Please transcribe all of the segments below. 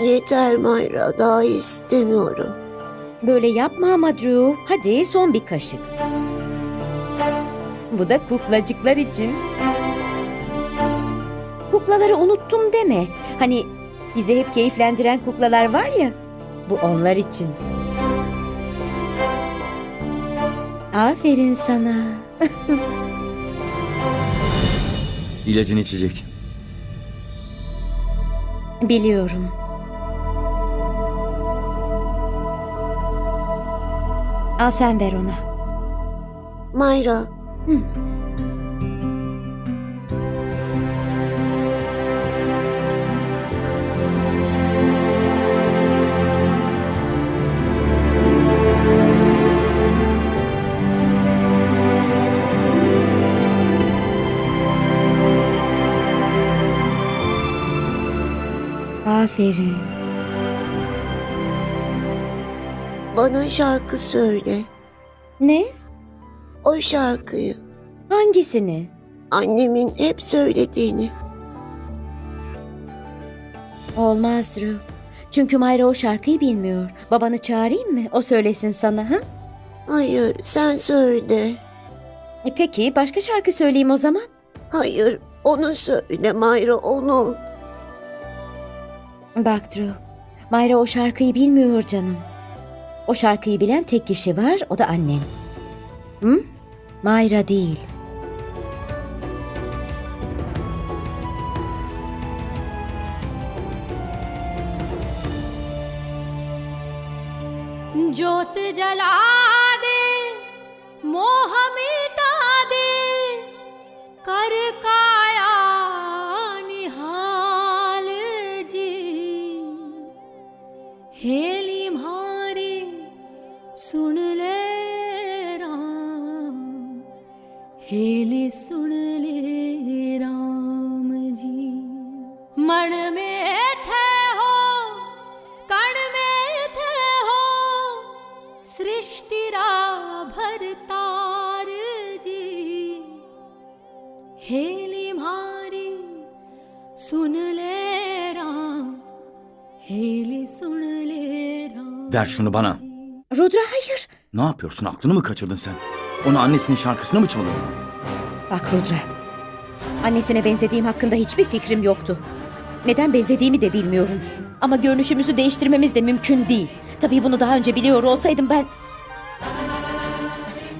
Yeter Mayra daha istemiyorum. Böyle yapma ama Drew. Hadi son bir kaşık. Bu da kuklacıklar için. Kuklaları unuttum deme. Hani bizi hep keyiflendiren kuklalar var ya. Bu onlar için. Aferin sana. İlacını içecek. Biliyorum. Al sen ver ona. Mayra. Hı. Aferin. Bana şarkı söyle. Ne? O şarkıyı. Hangisini? Annemin hep söylediğini. Olmaz Drew. Çünkü Mayra o şarkıyı bilmiyor. Babanı çağırayım mı? O söylesin sana ha? Hayır sen söyle. E peki başka şarkı söyleyeyim o zaman. Hayır onu söyle Mayra onu. Bak Drew. Mayra o şarkıyı bilmiyor canım. O şarkıyı bilen tek kişi var o da annen. Hı? Mayra değil. ज्योत जला दे मोह मिटा Ver şunu bana. Rudra hayır. Ne yapıyorsun? Aklını mı kaçırdın sen? Ona annesinin şarkısını mı çalıyorsun? Bak Rudra. Annesine benzediğim hakkında hiçbir fikrim yoktu. Neden benzediğimi de bilmiyorum. Ama görünüşümüzü değiştirmemiz de mümkün değil. Tabii bunu daha önce biliyor olsaydım ben...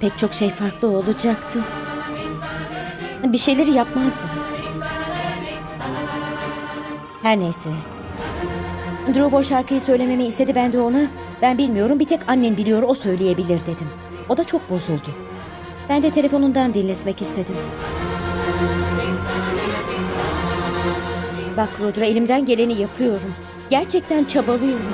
Pek çok şey farklı olacaktı. Bir şeyleri yapmazdım. Her neyse. Drew o şarkıyı söylememi istedi ben de ona. Ben bilmiyorum bir tek annen biliyor o söyleyebilir dedim. O da çok bozuldu. Ben de telefonundan dinletmek istedim. Bak Rudra elimden geleni yapıyorum. Gerçekten çabalıyorum.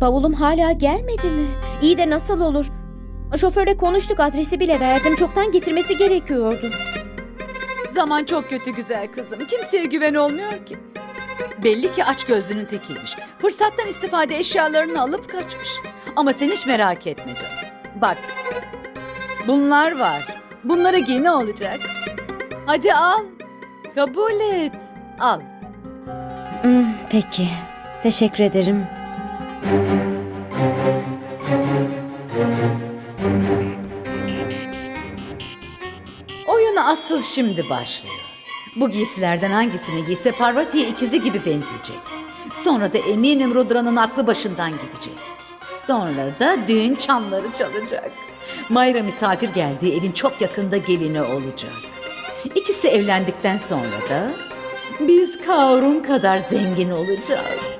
Bavulum hala gelmedi mi? İyi de nasıl olur? Şoförle konuştuk adresi bile verdim. Çoktan getirmesi gerekiyordu. Zaman çok kötü güzel kızım. Kimseye güven olmuyor ki. Belli ki aç gözlünün tekiymiş. Fırsattan istifade eşyalarını alıp kaçmış. Ama sen hiç merak etme canım. Bak. Bunlar var. Bunları giy ne olacak? Hadi al. Kabul et. Al. Hmm, peki. Teşekkür ederim. Oyun asıl şimdi başlıyor. Bu giysilerden hangisini giyse Parvati'ye ikizi gibi benzeyecek. Sonra da eminim Rudra'nın aklı başından gidecek. Sonra da düğün çanları çalacak. Mayra misafir geldiği evin çok yakında gelini olacak. İkisi evlendikten sonra da biz Kaurun kadar zengin olacağız.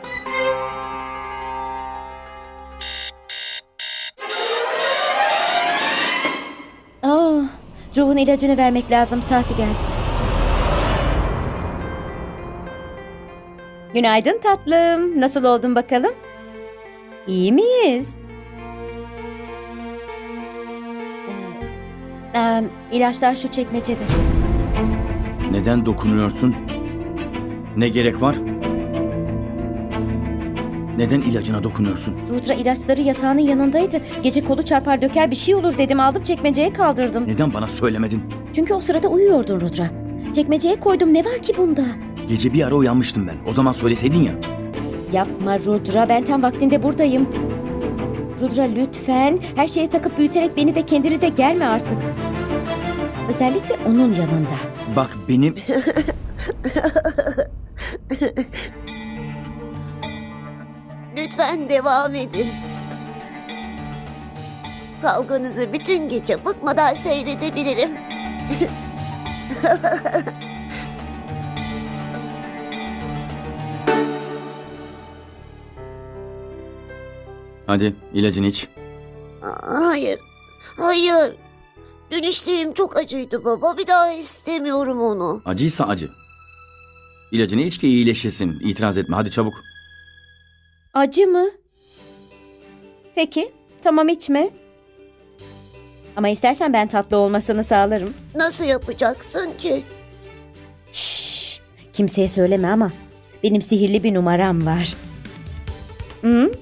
Ruh'un ilacını vermek lazım. Saati geldi. Günaydın tatlım. Nasıl oldun bakalım? İyi miyiz? Ee, e, ilaçlar şu çekmecede. Neden dokunuyorsun? Ne gerek var? Neden ilacına dokunuyorsun? Rudra ilaçları yatağının yanındaydı. Gece kolu çarpar döker bir şey olur dedim. Aldım çekmeceye kaldırdım. Neden bana söylemedin? Çünkü o sırada uyuyordun Rudra. Çekmeceye koydum. Ne var ki bunda? Gece bir ara uyanmıştım ben. O zaman söyleseydin ya. Yapma Rudra. Ben tam vaktinde buradayım. Rudra lütfen. Her şeye takıp büyüterek beni de kendini de gelme artık. Özellikle onun yanında. Bak benim... Lütfen devam edin. Kavganızı bütün gece bıkmadan seyredebilirim. Hadi ilacını iç. Hayır. Hayır. Dün içtiğim çok acıydı baba. Bir daha istemiyorum onu. Acıysa acı. İlacını iç ki iyileşesin. İtiraz etme hadi çabuk. Acı mı? Peki. Tamam içme. Ama istersen ben tatlı olmasını sağlarım. Nasıl yapacaksın ki? Şşş. Kimseye söyleme ama benim sihirli bir numaram var. Hı?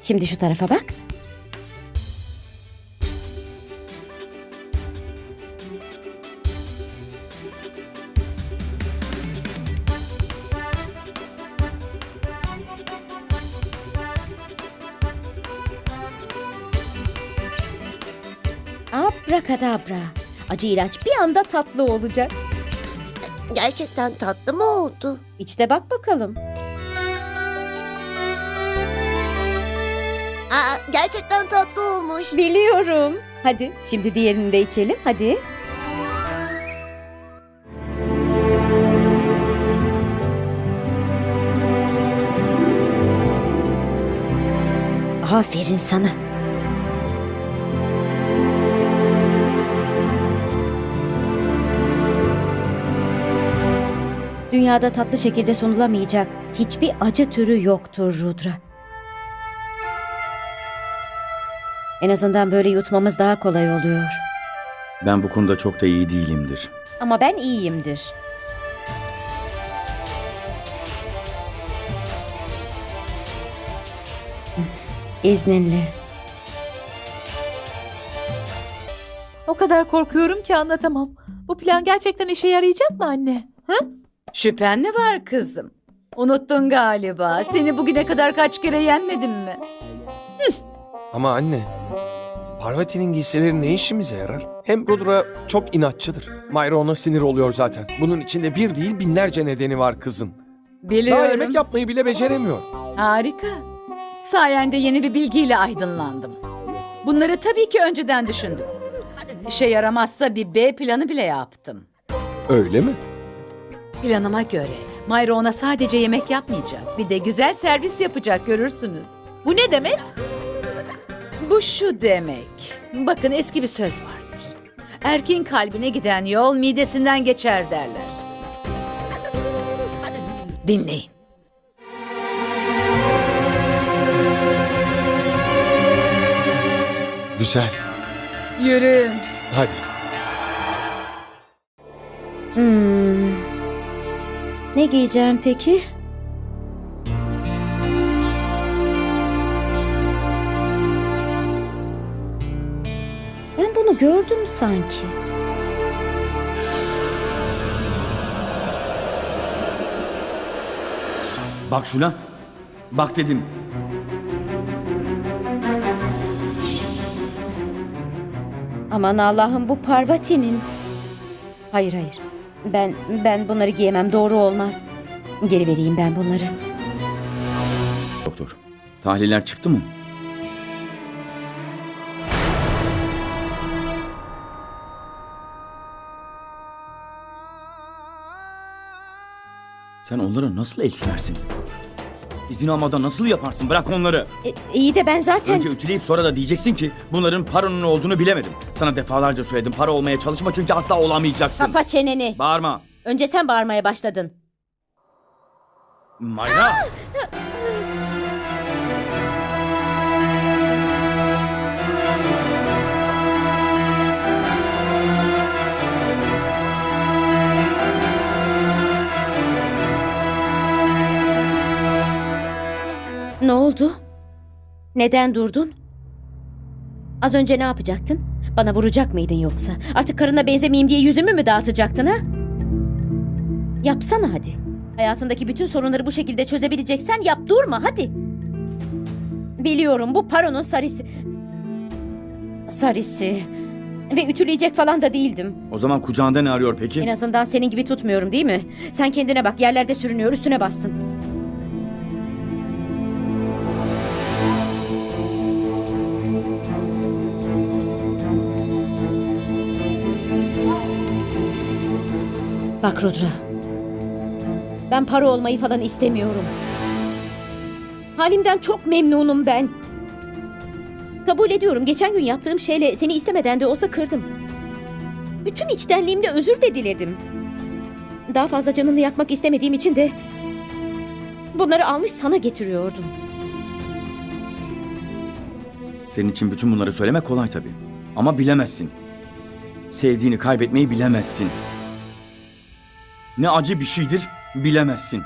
Şimdi şu tarafa bak. Abrakadabra. Acı ilaç bir anda tatlı olacak. Gerçekten tatlı mı oldu? İç de bak bakalım. Aa, gerçekten tatlı olmuş. Biliyorum. Hadi şimdi diğerini de içelim. Hadi. Aferin sana. Dünyada tatlı şekilde sunulamayacak hiçbir acı türü yoktur Rudra. En azından böyle yutmamız daha kolay oluyor. Ben bu konuda çok da iyi değilimdir. Ama ben iyiyimdir. İzninle. O kadar korkuyorum ki anlatamam. Bu plan gerçekten işe yarayacak mı anne? Ha? Şüphen mi var kızım? Unuttun galiba. Seni bugüne kadar kaç kere yenmedim mi? Ama anne, Parvati'nin giysileri ne işimize yarar? Hem Rudra çok inatçıdır. Mayra ona sinir oluyor zaten. Bunun içinde bir değil binlerce nedeni var kızın. Biliyorum. Daha yemek yapmayı bile beceremiyor. Harika. Sayende yeni bir bilgiyle aydınlandım. Bunları tabii ki önceden düşündüm. İşe yaramazsa bir B planı bile yaptım. Öyle mi? Planıma göre Mayra ona sadece yemek yapmayacak. Bir de güzel servis yapacak görürsünüz. Bu ne demek? Bu şu demek. Bakın eski bir söz vardır. Erkeğin kalbine giden yol midesinden geçer derler. Dinleyin. Güzel. Yürü. Hadi. Hmm. Ne giyeceğim peki? Ben bunu gördüm sanki. Bak şuna. Bak dedim. Aman Allah'ım bu Parvati'nin. Hayır hayır. Ben ben bunları giyemem. Doğru olmaz. Geri vereyim ben bunları. Doktor. Tahliller çıktı mı? Sen onlara nasıl el sürersin? İzin almadan nasıl yaparsın? Bırak onları. E, iyi de ben zaten... Önce ütüleyip sonra da diyeceksin ki bunların paranın olduğunu bilemedim. Sana defalarca söyledim para olmaya çalışma çünkü asla olamayacaksın. Kapa çeneni. Bağırma. Önce sen bağırmaya başladın. Mayra! Ne oldu? Neden durdun? Az önce ne yapacaktın? Bana vuracak mıydın yoksa? Artık karına benzemeyeyim diye yüzümü mü dağıtacaktın ha? Yapsana hadi. Hayatındaki bütün sorunları bu şekilde çözebileceksen yap durma hadi. Biliyorum bu paronun sarısı. Sarısı. Ve ütüleyecek falan da değildim. O zaman kucağında ne arıyor peki? En azından senin gibi tutmuyorum değil mi? Sen kendine bak yerlerde sürünüyor üstüne bastın. Bak Rudra. Ben para olmayı falan istemiyorum. Halimden çok memnunum ben. Kabul ediyorum. Geçen gün yaptığım şeyle seni istemeden de olsa kırdım. Bütün içtenliğimle özür de diledim. Daha fazla canını yakmak istemediğim için de bunları almış sana getiriyordum. Senin için bütün bunları söylemek kolay tabii. Ama bilemezsin. Sevdiğini kaybetmeyi bilemezsin. Ne acı bir şeydir bilemezsin.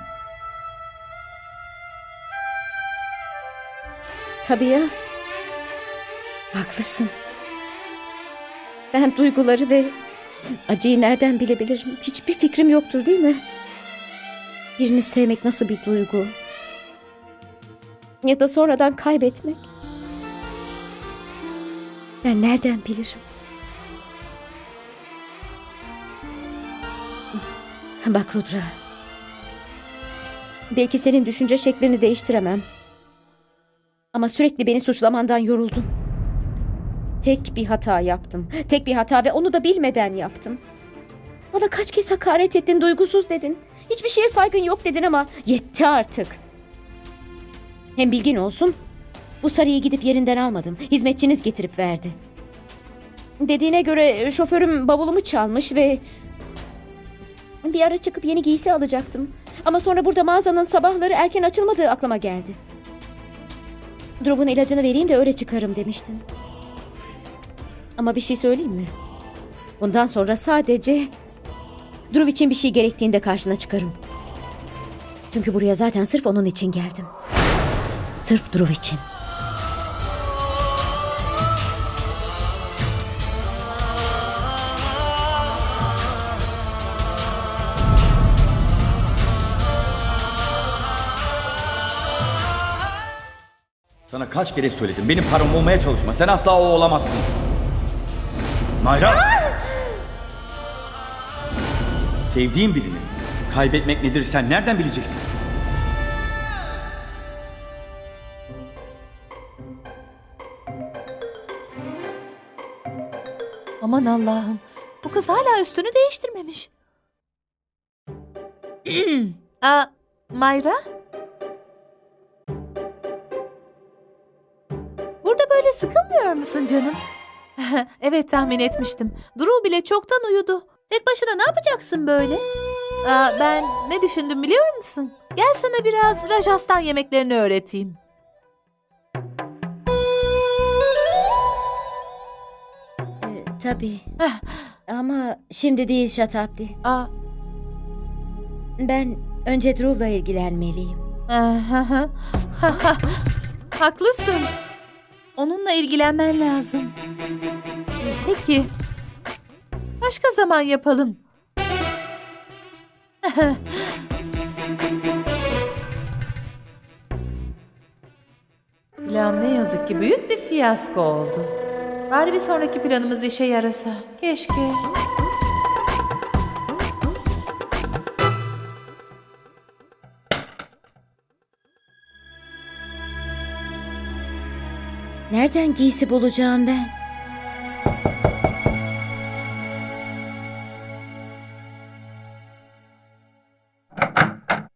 Tabii ya. Haklısın. Ben duyguları ve acıyı nereden bilebilirim? Hiçbir fikrim yoktur değil mi? Birini sevmek nasıl bir duygu? Ya da sonradan kaybetmek? Ben nereden bilirim? Bak Rudra. Belki senin düşünce şeklini değiştiremem. Ama sürekli beni suçlamandan yoruldum. Tek bir hata yaptım. Tek bir hata ve onu da bilmeden yaptım. Bana kaç kez hakaret ettin, duygusuz dedin. Hiçbir şeye saygın yok dedin ama yetti artık. Hem bilgin olsun, bu sarıyı gidip yerinden almadım. Hizmetçiniz getirip verdi. Dediğine göre şoförüm bavulumu çalmış ve... Bir ara çıkıp yeni giysi alacaktım. Ama sonra burada mağazanın sabahları erken açılmadığı aklıma geldi. Drew'un ilacını vereyim de öyle çıkarım demiştin. Ama bir şey söyleyeyim mi? Bundan sonra sadece Drew için bir şey gerektiğinde karşına çıkarım. Çünkü buraya zaten sırf onun için geldim. Sırf Drew için. Sana kaç kere söyledim. Benim param olmaya çalışma. Sen asla o olamazsın. Mayra! Sevdiğin birini kaybetmek nedir sen nereden bileceksin? Aman Allah'ım. Bu kız hala üstünü değiştirmemiş. Aa, Mayra? Böyle sıkılmıyor musun canım? evet tahmin etmiştim. Duru bile çoktan uyudu. Tek başına ne yapacaksın böyle? Aa, ben ne düşündüm biliyor musun? Gel sana biraz Rajastan yemeklerini öğreteyim. tabii. Heh. Ama şimdi değil Şatapli. Aa, Ben önce Drew'la ilgilenmeliyim. Haklısın. Onunla ilgilenmen lazım. Peki. Başka zaman yapalım. Plan ne yazık ki büyük bir fiyasko oldu. Bari bir sonraki planımız işe yarasa. Keşke. Nereden giysi bulacağım ben?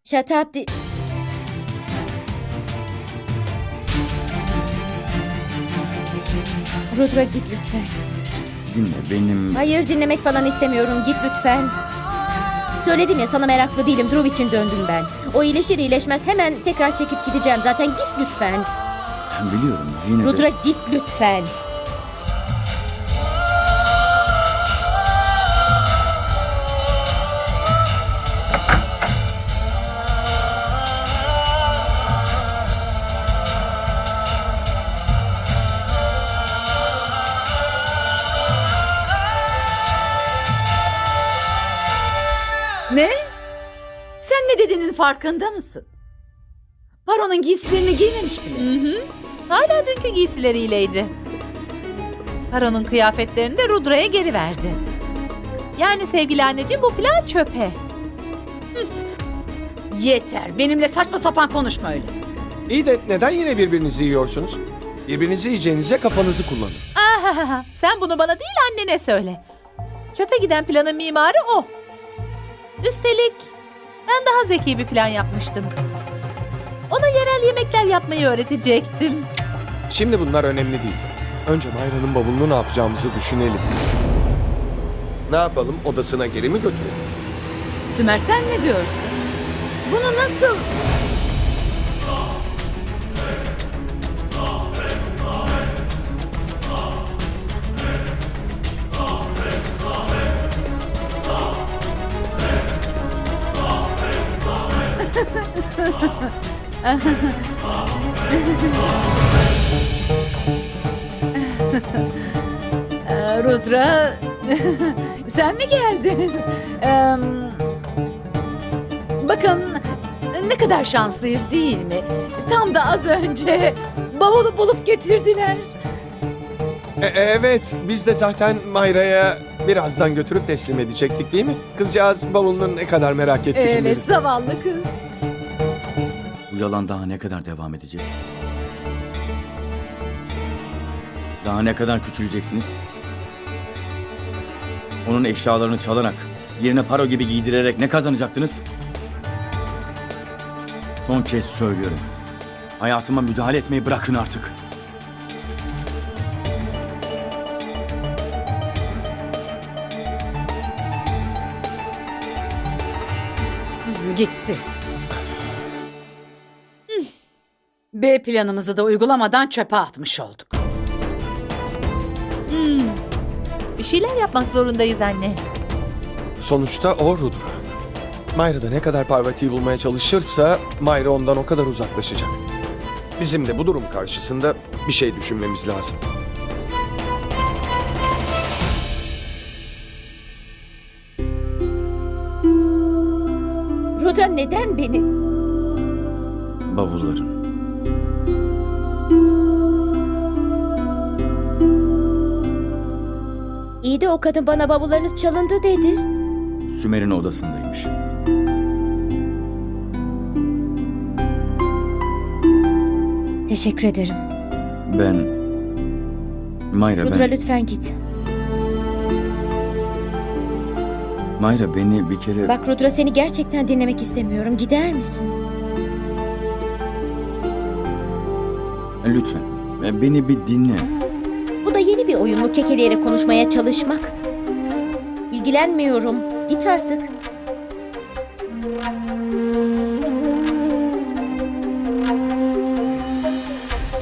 Şatapli... Rudra git lütfen. Dinle benim... Hayır dinlemek falan istemiyorum. Git lütfen. Söyledim ya sana meraklı değilim. Drew için döndüm ben. O iyileşir iyileşmez hemen tekrar çekip gideceğim. Zaten git lütfen. Biliyorum yine de... Rudra git lütfen. Ne? Sen ne dediğinin farkında mısın? Baron'un giysilerini giymemiş bile. Hı hı. Hala dünkü giysileriyleydi. Haron'un kıyafetlerini de Rudra'ya geri verdi. Yani sevgili anneciğim bu plan çöpe. Yeter. Benimle saçma sapan konuşma öyle. İyi de neden yine birbirinizi yiyorsunuz? Birbirinizi yiyeceğinize kafanızı kullanın. Sen bunu bana değil annene söyle. Çöpe giden planın mimarı o. Üstelik ben daha zeki bir plan yapmıştım. Ona yerel yemekler yapmayı öğretecektim. Şimdi bunlar önemli değil. Önce Mayra'nın bavulunu ne yapacağımızı düşünelim. Ne yapalım? Odasına geri mi götürelim? Sümer sen ne diyorsun? Bunu nasıl... Ee, Rudra, sen mi geldin? Bakın ne kadar şanslıyız değil mi? Tam da az önce bavulu bulup getirdiler. E- e- evet, biz de zaten Mayra'ya birazdan götürüp teslim edecektik değil mi? Kızcağız bavulunu ne kadar merak etti kim Evet, bilir. zavallı kız. Yalan daha ne kadar devam edecek? Daha ne kadar küçüleceksiniz? Onun eşyalarını çalarak, yerine paro gibi giydirerek ne kazanacaktınız? Son kez söylüyorum. Hayatıma müdahale etmeyi bırakın artık. Gitti. B planımızı da uygulamadan çöpe atmış olduk. Bir şeyler yapmak zorundayız anne. Sonuçta o Rudra. Mayra da ne kadar Parvati'yi bulmaya çalışırsa Mayra ondan o kadar uzaklaşacak. Bizim de bu durum karşısında bir şey düşünmemiz lazım. Rudra neden beni... Bavulların. İyi de o kadın bana bavullarınız çalındı dedi. Sümer'in odasındaymış. Teşekkür ederim. Ben... Mayra Rudra ben... lütfen git. Mayra beni bir kere... Bak Rudra seni gerçekten dinlemek istemiyorum. Gider misin? Lütfen. e, Beni bir dinle oyunlu kekeleyerek konuşmaya çalışmak. İlgilenmiyorum. Git artık.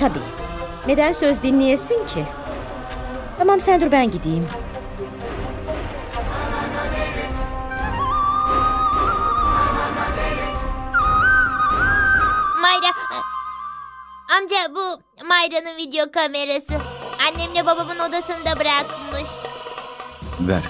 Tabii. Neden söz dinleyesin ki? Tamam sen dur ben gideyim. Mayra. Amca bu Mayra'nın video kamerası. Annemle babamın odasında bırakmış. Ver.